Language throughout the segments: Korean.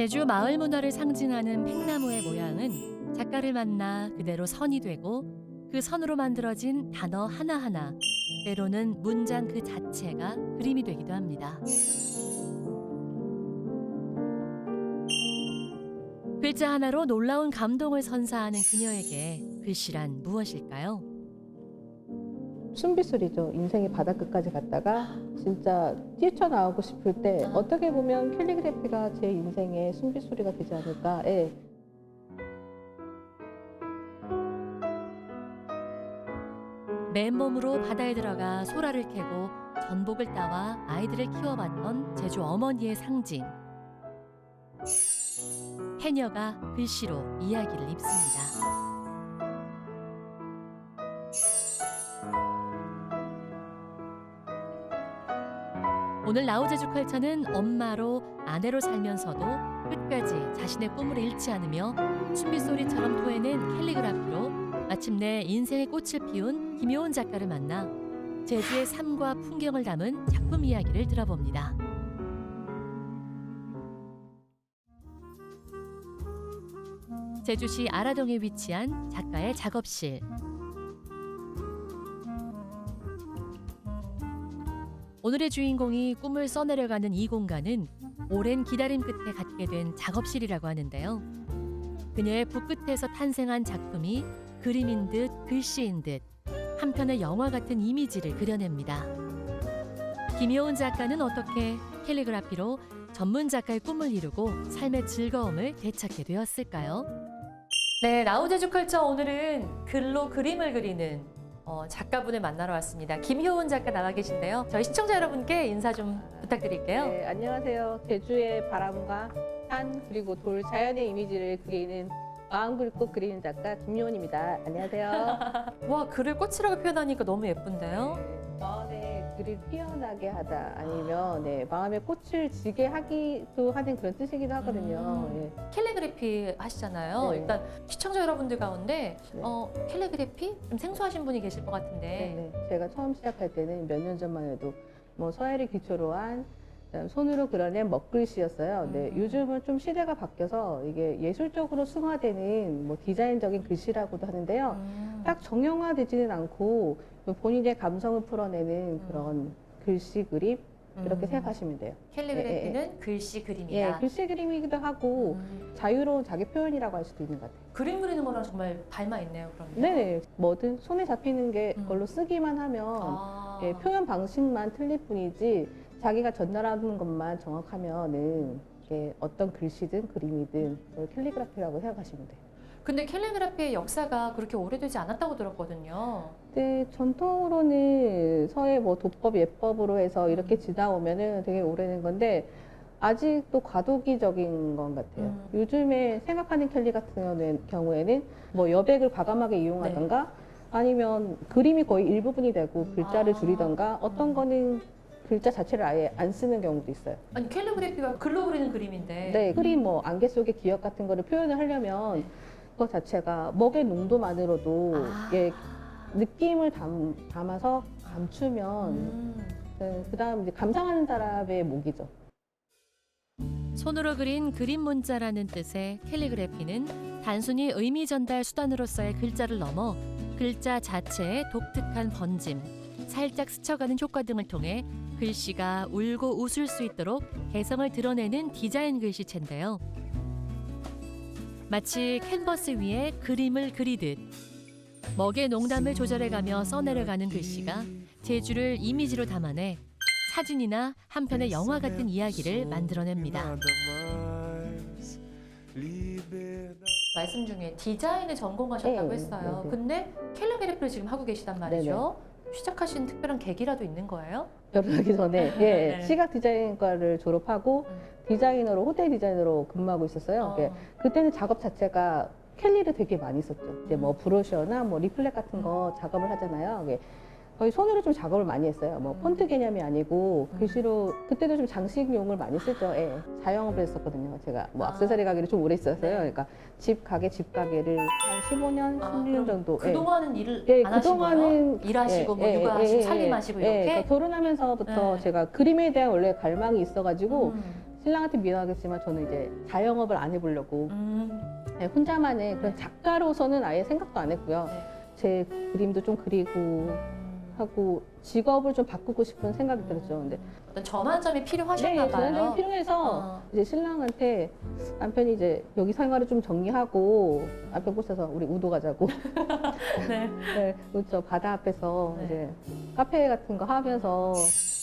제주 마을 문화를 상징하는 팽나무의 모양은 작가를 만나 그대로 선이 되고 그 선으로 만들어진 단어 하나하나 때로는 문장 그 자체가 그림이 되기도 합니다. 글자 하나로 놀라운 감동을 선사하는 그녀에게 글씨란 무엇일까요? 순비술이죠. 인생의 바닥끝까지 갔다가 진짜 뛰쳐나오고 싶을 때 아. 어떻게 보면 캘리그래피가 제 인생의 순비술이가 되지 않을까. 예. 맨몸으로 바다에 들어가 소라를 캐고 전복을 따와 아이들을 키워봤던 제주 어머니의 상징. 해녀가 글씨로 이야기를 입습니다. 오늘 나우제주 컬처는 엄마로 아내로 살면서도 끝까지 자신의 꿈을 잃지 않으며 순빗소리처럼 토해낸 캘리그라피로 마침내 인생의 꽃을 피운 김효은 작가를 만나 제주의 삶과 풍경을 담은 작품 이야기를 들어봅니다. 제주시 아라동에 위치한 작가의 작업실. 오늘의 주인공이 꿈을 써내려가는 이 공간은 오랜 기다림 끝에 갖게 된 작업실이라고 하는데요. 그녀의 붓끝에서 탄생한 작품이 그림인 듯 글씨인 듯 한편의 영화 같은 이미지를 그려냅니다. 김효은 작가는 어떻게 캘리그라피로 전문 작가의 꿈을 이루고 삶의 즐거움을 되찾게 되었을까요? 네, 라우제주 컬처 오늘은 글로 그림을 그리는 어, 작가분을 만나러 왔습니다. 김효은 작가 나와 계신데요. 저희 시청자 여러분께 인사 좀 부탁드릴게요. 네, 안녕하세요. 제주의 바람과 산 그리고 돌 자연의 이미지를 그리는 마음 굵고 그리는 작가 김요원입니다. 안녕하세요. 와, 글을 꽃이라고 표현하니까 너무 예쁜데요. 네, 마음 에 글을 피어나게 하다 아니면 네, 마음에 꽃을 지게 하기도 하는 그런 뜻이기도 하거든요. 음. 예. 캘리그래피 하시잖아요. 네. 일단 시청자 여러분들 가운데 네. 어, 캘리그래피 좀 생소하신 분이 계실 것 같은데 네, 네. 제가 처음 시작할 때는 몇 년 전만 해도 뭐 서예를 기초로 한 손으로 그려낸 먹글씨였어요. 네, 음. 요즘은 좀 시대가 바뀌어서 이게 예술적으로 승화되는 뭐 디자인적인 글씨라고도 하는데요. 음. 딱 정형화되지는 않고 본인의 감성을 풀어내는 그런 글씨 그림 이렇게 음. 생각하시면 돼요. 캘리그래피는 글씨 예, 그림이다. 글씨 그림이기도 하고 음. 자유로운 자기 표현이라고 할 수도 있는 것 같아요. 그림 그리는 거랑 정말 닮아 있네요. 그럼. 네네, 뭐든 손에 잡히는 게 음. 걸로 쓰기만 하면 아. 예, 표현 방식만 틀릴 뿐이지 자기가 전달하는 것만 정확하면은 이게 어떤 글씨든 그림이든 그걸 캘리그라피라고 생각하시면 돼요. 근데 캘리그래피의 역사가 그렇게 오래되지 않았다고 들었거든요. 근데 전통으로는 서예 뭐 도법 예법으로 해서 이렇게 음. 지나오면은 되게 오래된 건데 아직도 과도기적인 것 같아요. 음. 요즘에 생각하는 캘리 같은 경우에는- 뭐 여백을 과감하게 이용하던가 네. 아니면 그림이 거의 일부분이 되고 글자를 아. 줄이던가 어떤 음. 거는 글자 자체를 아예 안 쓰는 경우도 있어요. 아니 캘리그래피가 글로 그리는 그림인데. 네, 그림 뭐 안개 속의 기억 같은 거를 표현을 하려면 네. 그거 자체가 먹의 농도만으로도 아. 예, 느낌을 담, 담아서 감추면 음. 네, 그다음 이제 감상하는 사람의 목이죠. 손으로 그린 그림 문자라는 뜻의 캘리그래피는 단순히 의미 전달 수단으로서의 글자를 넘어 글자 자체의 독특한 번짐, 살짝 스쳐가는 효과 등을 통해 글씨가 울고 웃을 수 있도록 개성을 드러내는 디자인 글씨체인데요. 마치 캔버스 위에 그림을 그리듯 먹의 농담을 조절해가며 써내려가는 글씨가 제주를 이미지로 담아내 사진이나 한 편의 영화 같은 이야기를 만들어냅니다. 말씀 중에 디자인을 전공하셨다고 네, 했어요. 네, 네. 근데 캘리그래피를 지금 하고 계시단 말이죠. 시작하신 특별한 계기라도 있는 거예요? 결혼하기 전에 예, 네. 시각 디자인과를 졸업하고 음. 디자이너로 호텔 디자이너로 근무하고 있었어요. 어. 예, 그때는 작업 자체가 캘리를 되게 많이 썼죠. 이제 뭐 음. 브로셔나 뭐 리플렛 같은 거 작업을 하잖아요. 예, 거의 손으로 좀 작업을 많이 했어요. 뭐 음. 폰트 개념이 아니고 음. 글씨로 그때도 좀 장식용을 많이 쓰죠. 예, 자영업을 했었거든요. 제가 뭐 아. 악세사리 가게를 좀 오래 있었어요. 네. 그러니까 집 가게 집 가게를 한 15년, 아, 16년 그럼 정도. 예. 그동안은 일을 예, 안 하신 거예요? 그동안은 일하시고 뭐 예, 예, 육아하시고 예, 예, 살림하시고 예, 이렇게? 그러니까 결혼하면서부터 네. 제가 그림에 대한 원래 갈망이 있어가지고 음. 신랑한테 미안하겠지만 저는 이제 자영업을 안 해보려고 음. 네, 혼자만의 그런 네. 작가로서는 아예 생각도 안 했고요. 네. 제 그림도 좀 그리고 하고 직업을 좀 바꾸고 싶은 생각이 들었죠. 근데 어떤 전환점이 네, 필요하셨나 전환점이 봐요. 필요해서 어. 이제 신랑한테 남편이 이제 여기 생활을 좀 정리하고 남편 꼬셔서 우리 우도 가자고 네. 네, 그렇죠. 바다 앞에서 네. 이제 카페 같은 거 하면서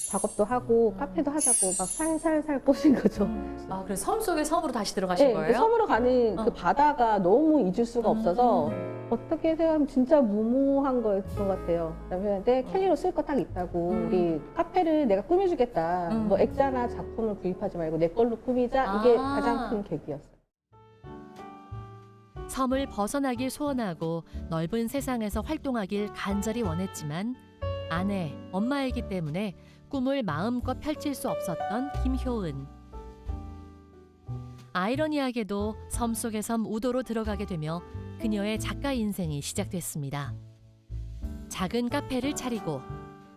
작업도 하고 음. 카페도 하자고 막 살살살 꼬신 거죠. 아, 그래서 섬 속에 섬으로 다시 들어가신 네, 그 거예요? 섬으로 가는 어. 그 바다가 너무 잊을 수가 음. 없어서 어떻게 생각하면 진짜 무모한 거였던 것 같아요. 남편한테 음. 캘리로 쓸 거 딱 있다고 음. 우리 카페를 내가 꾸며주겠다. 음. 뭐 액자나 작품을 구입하지 말고 내 걸로 꾸미자. 이게 아. 가장 큰 계기였어요. 섬을 벗어나길 소원하고 넓은 세상에서 활동하길 간절히 원했지만 아내, 엄마이기 때문에 꿈을 마음껏 펼칠 수 없었던 김효은. 아이러니하게도 섬 속의 섬 우도로 들어가게 되며 그녀의 작가 인생이 시작됐습니다. 작은 카페를 차리고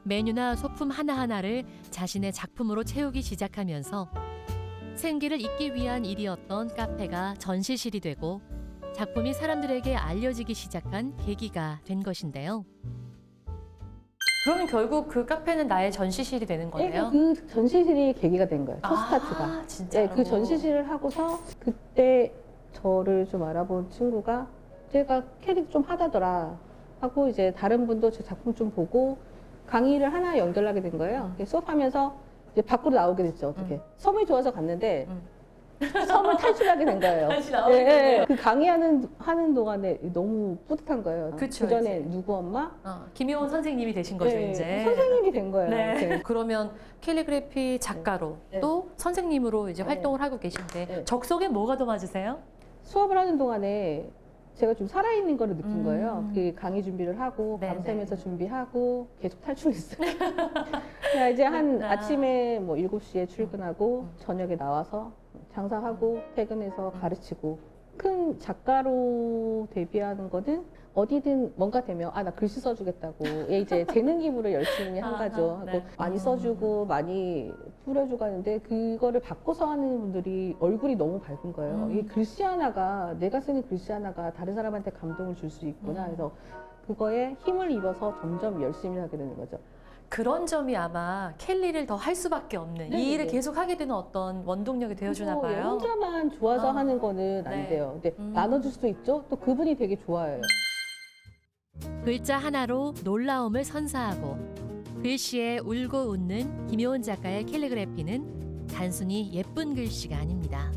메뉴나 소품 하나하나를 자신의 작품으로 채우기 시작하면서 생기를 잇기 위한 일이었던 카페가 전시실이 되고 작품이 사람들에게 알려지기 시작한 계기가 된 것인데요. 그러면 결국 그 카페는 나의 전시실이 되는 거네요. 그 전시실이 계기가 된 거예요. 첫 스타트가. 아, 진짜. 네, 그 전시실을 하고서 그때 저를 좀 알아본 친구가 제가 캐릭 좀 하다더라 하고 이제 다른 분도 제 작품 좀 보고 강의를 하나 연결하게 된 거예요. 음. 수업하면서 이제 밖으로 나오게 됐죠. 어떻게 음. 섬이 좋아서 갔는데 음. 섬을 탈출하게 된 거예요. 다시 예, 나오게 예. 되네요. 그 강의하는 하는 동안에 너무 뿌듯한 거예요. 그쵸, 전에 이제. 누구 엄마? 어, 김효은 선생님이 되신 거죠 예, 이제. 선생님이 된 거예요. 네. 이렇게. 그러면 캘리그래피 작가로 네. 또 선생님으로 이제 네. 활동을 하고 계신데 네. 적성에 뭐가 더 맞으세요? 수업을 하는 동안에 제가 좀 살아있는 거를 느낀 음. 거예요. 그 강의 준비를 하고 네, 밤새면서 네. 준비하고 계속 탈출했어요. 이제 한 그렇구나. 아침에 뭐 7시에 출근하고 음. 저녁에 나와서 장사하고 퇴근해서 음. 가르치고 큰 작가로 데뷔하는 거는 어디든 뭔가 되면 아 나 글씨 써주겠다고 얘 이제 재능 기부를 열심히 한 아하, 거죠. 하고 네. 많이 음. 써주고 많이 뿌려주고 하는데 그거를 바꿔서 하는 분들이 얼굴이 너무 밝은 거예요. 음. 이 글씨 하나가 내가 쓰는 글씨 하나가 다른 사람한테 감동을 줄 수 있구나. 음. 그래서 그거에 힘을 입어서 점점 열심히 하게 되는 거죠. 그런 점이 아마 캘리를 더 할 수밖에 없는 네, 이 일을 네. 계속 하게 되는 어떤 원동력이 되어주나 봐요. 혼자만 좋아서 아, 하는 거는 안 네. 돼요. 근데 음. 나눠줄 수도 있죠. 또 그분이 되게 좋아해요. 글자 하나로 놀라움을 선사하고 글씨에 울고 웃는 김효은 작가의 캘리그래피는 단순히 예쁜 글씨가 아닙니다.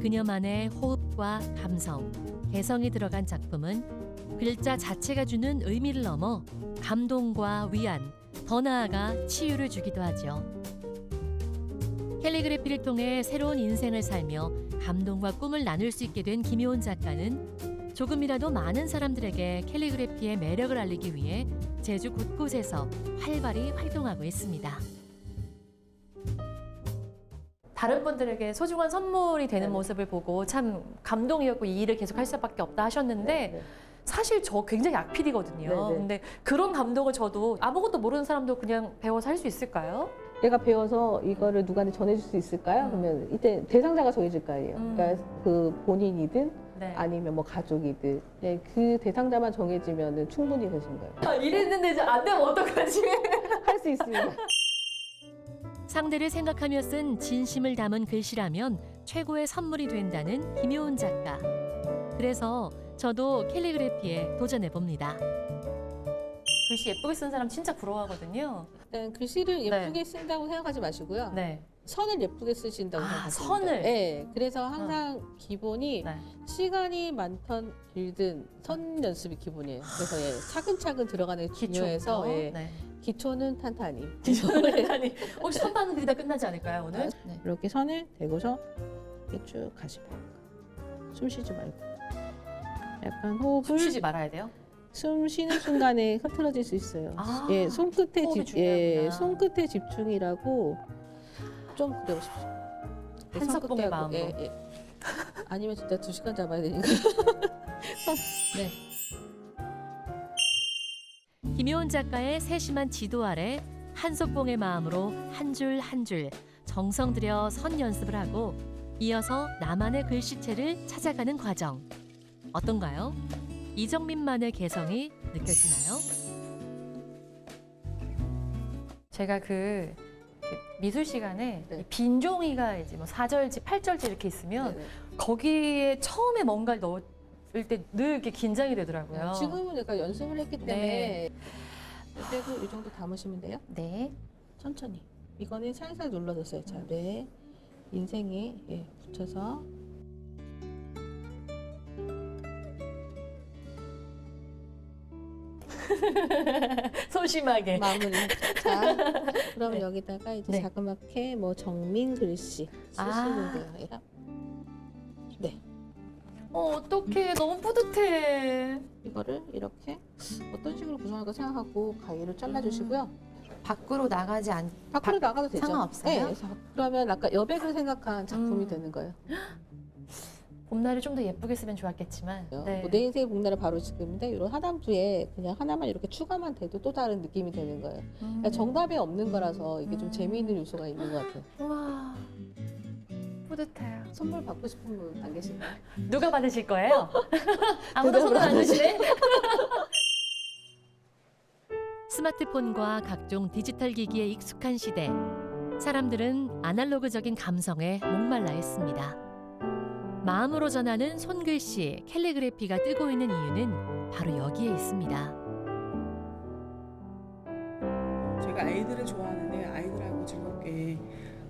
그녀만의 호흡과 감성, 개성이 들어간 작품은 글자 자체가 주는 의미를 넘어 감동과 위안, 더 나아가 치유를 주기도 하죠. 캘리그래피를 통해 새로운 인생을 살며 감동과 꿈을 나눌 수 있게 된 김효은 작가는 조금이라도 많은 사람들에게 캘리그래피의 매력을 알리기 위해 제주 곳곳에서 활발히 활동하고 있습니다. 다른 분들에게 소중한 선물이 되는. 모습을 보고 참 감동이었고 이 일을 계속 할 수밖에 없다 하셨는데 네. 사실 저 굉장히 악필이거든요. 네네. 근데 그런 감동을 저도 아무것도 모르는 사람도 그냥 배워서 할 수 있을까요? 내가 배워서 이거를 누구한테 전해줄 수 있을까요? 음. 그러면 이때 대상자가 정해질 거 아니에요. 음. 그러니까 그 본인이든 네. 아니면 뭐 가족이든 네, 그 대상자만 정해지면 충분히 되신 거예요. 아, 이랬는데 이제 안 되면 어떡하지? 할 수 있습니다. 상대를 생각하며 쓴 진심을 담은 글씨라면 최고의 선물이 된다는 김효은 작가. 그래서 저도 캘리그래피에 도전해 봅니다. 글씨 예쁘게 쓴 사람 진짜 부러워하거든요. 일단 글씨를 예쁘게 쓴다고 생각하지 마시고요. 네. 선을 예쁘게 쓰신다고 아, 생각하시면 선을? 네. 그래서 항상 기본이 네. 시간이 많던 길든 선 연습이 기본이에요. 그래서 예, 차근차근 들어가는 게 중요해서 기초부터. 예, 네. 기초는 탄탄히. 아니, 혹시 선반은 그리다 끝나지 않을까요 오늘? 네. 이렇게 선을 대고서 이렇게 쭉 가시면 돼요. 숨 쉬지 말고. 약간 호흡을 숨 쉬지 말아야 돼요. 숨 쉬는 순간에 흐트러질 수 있어요. 아, 예, 손끝에 호흡이 집, 예, 중요하구나. 손끝에 집중이라고 좀 그려보십시오. 예, 한석봉의 손끝에 하고, 마음으로. 예, 예. 아니면 진짜 두 시간 잡아야 되니까. 네. 김효은 작가의 세심한 지도 아래 한석봉의 마음으로 한 줄 한 줄 정성 들여 선 연습을 하고 이어서 나만의 글씨체를 찾아가는 과정. 어떤가요? 이정민만의 개성이 느껴지나요? 제가 그 미술 시간에 네. 이 빈종이가 이제 뭐 4절지 8절지 이렇게 있으면 네네. 거기에 처음에 뭔가를 넣을 때 늘 이렇게 긴장이 되더라고요. 지금은 내가 연습을 했기 때문에 이때도 이 정도 담으시면 돼요. 네. 천천히. 이거는 살살 눌러줬어요. 자, 네. 인생에 예, 붙여서 소심하게. 마무리. 자, 그럼 네. 여기다가 이제 네. 자그맣게 뭐 정민 글씨 쓰시면 아. 돼요. 예. 네. 어, 어떡해. 너무 뿌듯해. 이거를 이렇게 어떤 식으로 구성할까 생각하고 가위로 잘라주시고요. 밖으로 나가지 않. 밖으로 나가도 되죠. 상관없어요? 네. 그래서 그러면 아까 여백을 생각한 작품이 음. 되는 거예요. 봄날을 좀 더 예쁘게 쓰면 좋았겠지만. 네. 뭐내 인생의 복날은 바로 지금인데 이런 하단부에 그냥 하나만 이렇게 추가만 돼도 또 다른 느낌이 되는 거예요. 음. 그러니까 정답이 없는 거라서 이게 좀 음. 재미있는 요소가 있는 것 같아요. 우와. 뿌듯해요. 선물 받고 싶은 분 안 계신가요? 누가 받으실 거예요? 아무도 손을 안 드시네. 스마트폰과 각종 디지털 기기에 익숙한 시대. 사람들은 아날로그적인 감성에 목말라 했습니다. 마음으로 전하는 손글씨, 캘리그래피가 뜨고 있는 이유는 바로 여기에 있습니다. 제가 아이들을 좋아하는데 아이들하고 즐겁게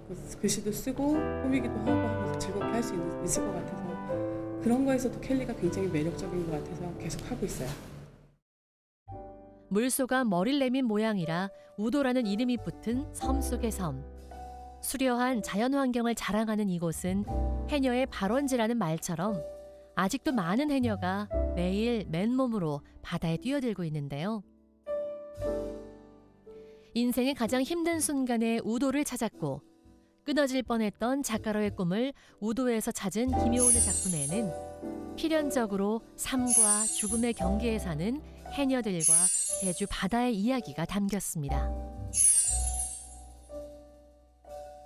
그 글씨도 쓰고 꾸미기도 하고 하면서 즐겁게 할 수 있을 것 같아서 그런 거에서도 켈리가 굉장히 매력적인 것 같아서 계속 하고 있어요. 물소가 머리를 내민 모양이라 우도라는 이름이 붙은 섬 속의 섬. 수려한 자연 환경을 자랑하는 이곳은 해녀의 발원지라는 말처럼 아직도 많은 해녀가 매일 맨몸으로 바다에 뛰어들고 있는데요. 인생의 가장 힘든 순간에 우도를 찾았고 끊어질 뻔했던 작가로의 꿈을 우도에서 찾은 김효은의 작품에는 필연적으로 삶과 죽음의 경계에 사는 해녀들과 제주 바다의 이야기가 담겼습니다.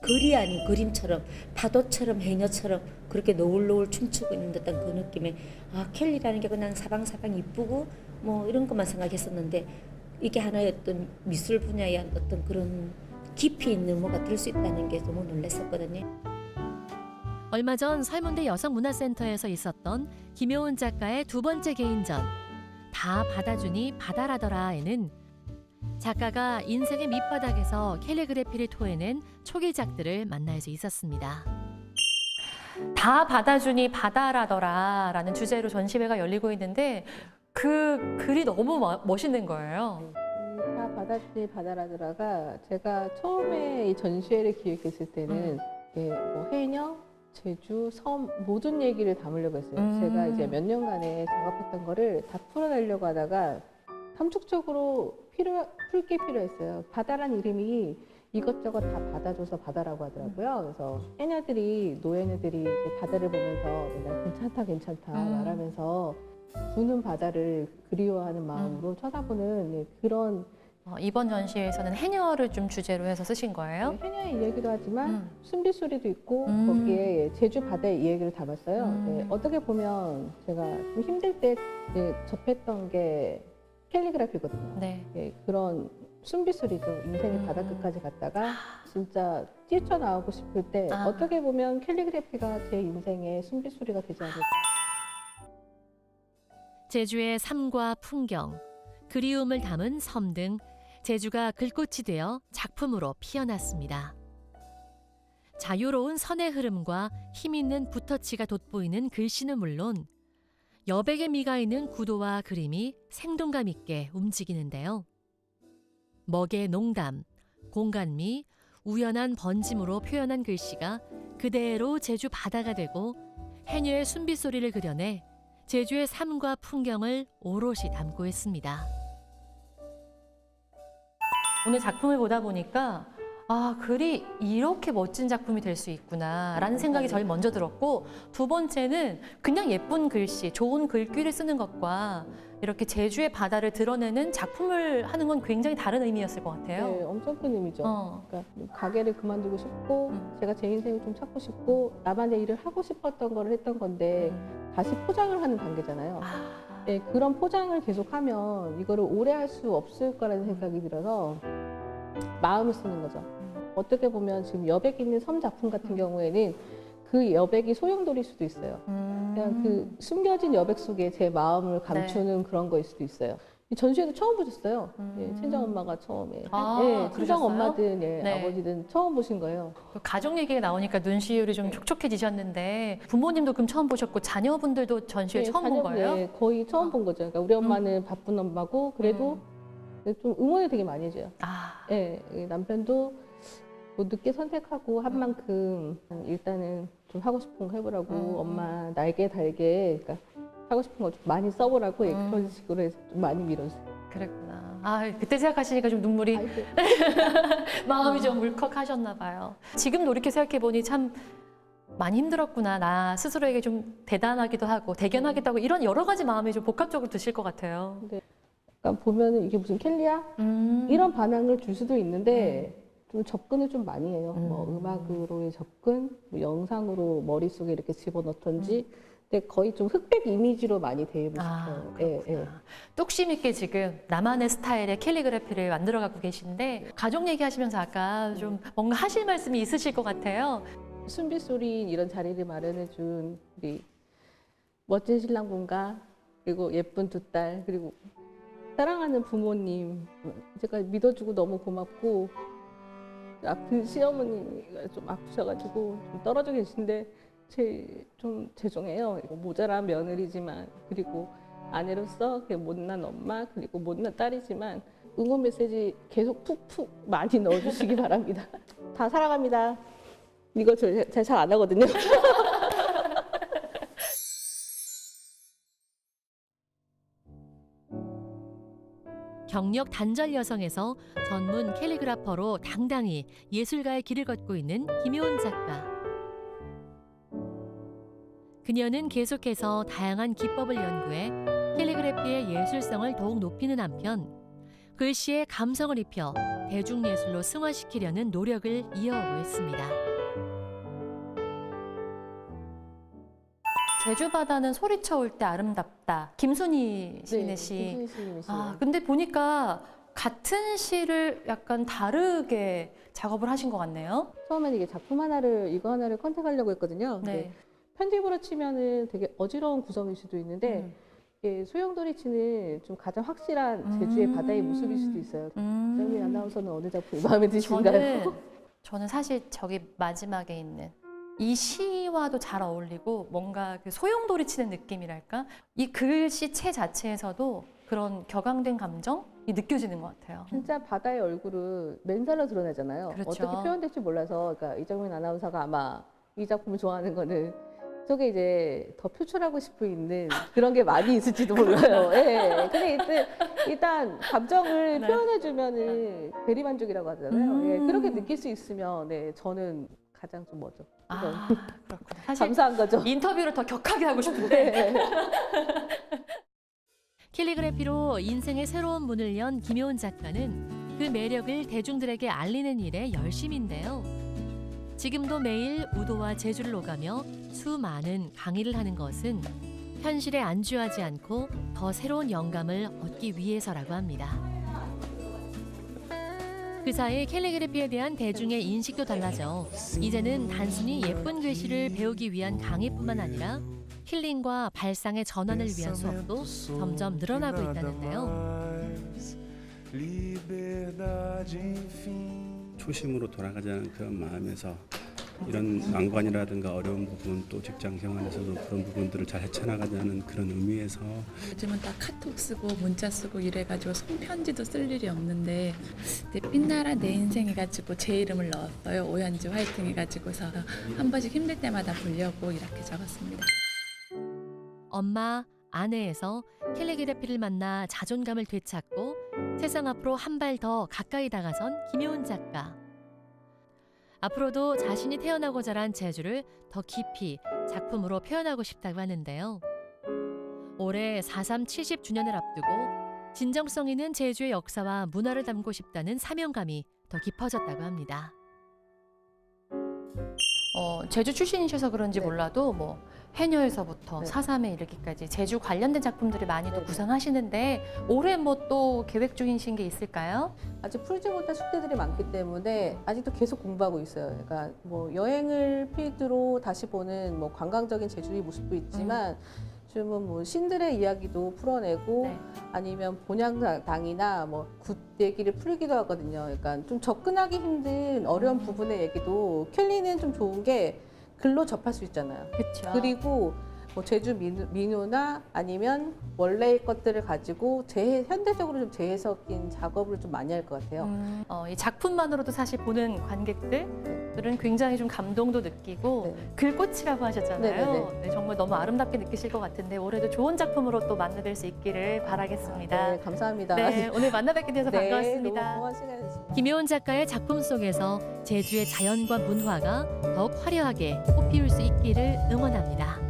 글이 아닌 그림처럼 파도처럼 해녀처럼 그렇게 노을노을 춤추고 있는 듯한 그 느낌에 아 켈리라는 게 그냥 사방사방 이쁘고 뭐 이런 것만 생각했었는데 이게 하나의 어떤 미술 분야의 어떤 그런 깊이 있는 뭐가 될 수 있다는 게 너무 놀랐었거든요. 얼마 전 설문대 여성문화센터에서 있었던 김효은 작가의 두 번째 개인전 다 받아주니 바다라더라에는 작가가 인생의 밑바닥에서 캘리그래피를 토해낸 초기작들을 만날 수 있었습니다. 다 받아주니 바다라더라 라는 주제로 전시회가 열리고 있는데 그 글이 너무 마- 멋있는 거예요. 이다 바다지 바다라더라가 제가 처음에 이 전시회를 기획했을 때는 예, 뭐 해녀, 제주, 섬 모든 얘기를 담으려고 했어요. 음. 제가 이제 몇 년간에 작업했던 거를 다 풀어내려고 하다가 함축적으로 필요 풀게 필요했어요. 바다란 이름이 이것저것 다 받아줘서 바다라고 하더라고요. 그래서 해녀들이 노예녀들이 이제 바다를 보면서 맨날 괜찮다 괜찮다 음. 말하면서 부는 바다를 그리워하는 마음으로 쳐다보는 예, 그런 어, 이번 전시회에서는 해녀를 좀 주제로 해서 쓰신 거예요? 네, 해녀의 이야기도 하지만 음. 순비소리도 있고 음. 거기에 제주 바다의 이야기를 담았어요. 음. 네, 어떻게 보면 제가 좀 힘들 때 이제 접했던 게 캘리그라피거든요. 네. 예, 그런 순비소리죠. 인생의 음. 바다 끝까지 갔다가 진짜 뛰쳐나오고 싶을 때 아. 어떻게 보면 캘리그래피가 제 인생의 순비소리가 되지 않을까. 제주의 삶과 풍경, 그리움을 담은 섬 등 제주가 글꽃이 되어 작품으로 피어났습니다. 자유로운 선의 흐름과 힘 있는 붓터치가 돋보이는 글씨는 물론 여백의 미가 있는 구도와 그림이 생동감 있게 움직이는데요. 먹의 농담, 공간미, 우연한 번짐으로 표현한 글씨가 그대로 제주 바다가 되고 해녀의 순빗소리를 그려내 제주의 삶과 풍경을 오롯이 담고 있습니다. 오늘 작품을 보다 보니까 아 글이 이렇게 멋진 작품이 될 수 있구나 라는 생각이 제일 먼저 들었고 두 번째는 그냥 예쁜 글씨, 좋은 글귀를 쓰는 것과 이렇게 제주의 바다를 드러내는 작품을 하는 건 굉장히 다른 의미였을 것 같아요. 네, 엄청 큰 의미죠. 어. 그러니까 가게를 그만두고 싶고 음. 제가 제 인생을 좀 찾고 싶고 나만의 일을 하고 싶었던 거를 했던 건데 음. 다시 포장을 하는 단계잖아요. 아, 네, 그런 포장을 계속하면 이거를 오래 할 수 없을 거라는 생각이 들어서 마음을 쓰는 거죠. 어떻게 보면 지금 여백 있는 섬 작품 같은 경우에는 그 여백이 소용돌이일 수도 있어요. 음. 그냥 그 숨겨진 여백 속에 제 마음을 감추는 그런 거일 수도 있어요. 이 전시회도 처음 보셨어요. 음. 예, 친정 엄마가 처음에. 아, 예, 친정? 엄마든 예, 네. 아버지든 처음 보신 거예요. 그 가족 얘기가 나오니까 눈시울이 좀 촉촉해지셨는데 부모님도 그럼 처음 보셨고 자녀분들도 전시회 네, 처음 본 자녀- 거예요? 네, 거의 처음 본 거죠. 그러니까 우리 엄마는 바쁜 엄마고 그래도 좀 응원을 되게 많이 해줘요. 아, 예, 이 남편도 뭐 늦게 선택하고 한 만큼 일단은 좀 하고 싶은 거 해보라고 음. 엄마 날개 달게 그러니까 하고 싶은 거 좀 많이 써보라고 예, 음. 그런 식으로 해서 좀 많이 밀어주세요. 그랬구나. 아, 그때 생각하시니까 좀 눈물이. 마음이 좀 울컥하셨나 봐요. 지금 돌이켜 생각해 보니 참 많이 힘들었구나. 나 스스로에게 좀 대단하기도 하고 대견하기도 하고 이런 여러 가지 마음이 좀 복합적으로 드실 것 같아요. 그러니까 보면은 이게 무슨 캘리야? 음. 이런 반응을 줄 수도 있는데 좀 접근을 좀 많이 해요. 음. 뭐 음악으로의 접근, 뭐 영상으로 머릿속에 이렇게 집어넣던지. 근데 거의 좀 흑백 이미지로 많이 대입을 음. 아, 시켜요. 예, 예. 뚝심 있게 지금 나만의 스타일의 캘리그래피를 만들어 갖고 계신데 가족 얘기하시면서 아까 좀 뭔가 하실 말씀이 있으실 것 같아요. 순비 소리 이런 자리를 마련해 준 우리 멋진 신랑분과 그리고 예쁜 두 딸 그리고 사랑하는 부모님 제가 믿어주고 너무 고맙고 아픈 시어머니가 좀 아프셔가지고 좀 떨어져 계신데 제 좀 죄송해요 모자란 며느리지만 그리고 아내로서 그 못난 엄마 그리고 못난 딸이지만 응원 메시지 계속 푹푹 많이 넣어주시기 바랍니다 다 사랑합니다. 이거 잘안 하거든요. 경력 단절 여성에서 전문 캘리그라퍼로 당당히 예술가의 길을 걷고 있는 김효은 작가. 그녀는 계속해서 다양한 기법을 연구해 캘리그래피의 예술성을 더욱 높이는 한편 글씨에 감성을 입혀 대중예술로 승화시키려는 노력을 이어오고 있습니다. 제주 바다는 소리쳐 올 때 아름답다. 김순희 시인의 시. 김순희 시인의 시. 아, 근데 보니까 같은 시를 약간 다르게 작업을 하신 것 같네요. 처음에는 이게 작품 하나를 이거 하나를 컨택하려고 했거든요. 네. 편집으로 치면은 되게 어지러운 구성일 수도 있는데 음. 이게 소용돌이 치는 좀 가장 확실한 제주의 음. 바다의 모습일 수도 있어요. 음. 정민 아나운서는 어느 작품이 마음에 드신가요? 저는 저는 사실 저기 마지막에 있는 이 시와도 잘 어울리고 뭔가 그 소용돌이 치는 느낌이랄까 이 글씨체 자체에서도 그런 격앙된 감정이 느껴지는 것 같아요. 진짜 바다의 얼굴을 맨살로 드러내잖아요. 그렇죠. 어떻게 표현될지 몰라서 그러니까 이정민 아나운서가 아마 이 작품을 좋아하는 거는 속에 이제 더 표출하고 싶어 있는 그런 게 많이 있을지도 몰라요. 예. 근데 일단, 일단 감정을 네. 표현해주면은 대리만족이라고 하잖아요. 음. 예. 그렇게 느낄 수 있으면 네, 저는 가장 좀 뭐죠. 아 그렇구나. 사실 감사한 거죠. 인터뷰를 더 격하게 하고 싶은데 네. 캘리그래피로 인생의 새로운 문을 연 김효은 작가는 그 매력을 대중들에게 알리는 일에 열심인데요. 지금도 매일 우도와 제주를 오가며 수많은 강의를 하는 것은 현실에 안주하지 않고 더 새로운 영감을 얻기 위해서라고 합니다. 그 사이 캘리그래피에 대한 대중의 인식도 달라져 이제는 단순히 예쁜 글씨를 배우기 위한 강의뿐만 아니라 힐링과 발상의 전환을 위한 수업도 점점 늘어나고 있다는데요. 초심으로 돌아가자는 그런 마음에서 이런 난관이라든가 어려운 부분 또 직장 생활에서도 그런 부분들을 잘 헤쳐나가자는 그런 의미에서 요즘은 다 카톡 쓰고 문자 쓰고 이래가지고 손편지도 쓸 일이 없는데 내 빛나라 내 인생 해가지고 제 이름을 넣었어요 오현주 화이팅 해가지고서 한 번씩 힘들 때마다 보려고 이렇게 적었습니다. 엄마, 아내에서 캘리그래피를 만나 자존감을 되찾고 세상 앞으로 한 발 더 가까이 다가선 김효은 작가. 앞으로도 자신이 태어나고 자란 제주를 더 깊이 작품으로 표현하고 싶다고 하는데요. 올해 4.3 70주년을 앞두고 진정성 있는 제주의 역사와 문화를 담고 싶다는 사명감이 더 깊어졌다고 합니다. 어, 제주 출신이셔서 그런지 네. 몰라도 뭐 해녀에서부터 네. 사삼에 이르기까지 제주 관련된 작품들을 많이 또 네. 구상하시는데 올해 뭐 또 계획 중이신 게 있을까요? 아직 풀지 못한 숙제들이 많기 때문에 아직도 계속 공부하고 있어요. 그러니까 뭐 여행을 필두로 다시 보는 뭐 관광적인 제주의 모습도 있지만 지금은 뭐 신들의 이야기도 풀어내고 네. 아니면 본향당이나 뭐 굿 얘기를 풀기도 하거든요. 그러니까 좀 접근하기 힘든 어려운 음. 부분의 얘기도 켈리는 좀 좋은 게 글로 접할 수 있잖아요. 그렇죠. 그리고 뭐 제주 민요, 민요 나 아니면 원래의 것들을 가지고 재 현대적으로 좀 재해석인 작업을 좀 많이 할 것 같아요. 음, 어, 이 작품만으로도 사실 보는 관객들은 굉장히 좀 감동도 느끼고 네. 글꽃이라고 하셨잖아요. 네네네. 네, 정말 너무 아름답게 느끼실 것 같은데 올해도 좋은 작품으로 또 만나뵐 수 있기를 바라겠습니다. 네, 감사합니다. 네, 오늘 만나뵙게 돼서 네, 반가웠습니다. 너무 고마운 시간이었습니다. 김효은 작가의 작품 속에서 제주의 자연과 문화가 더욱 화려하게 꽃피울 수 있기를 응원합니다.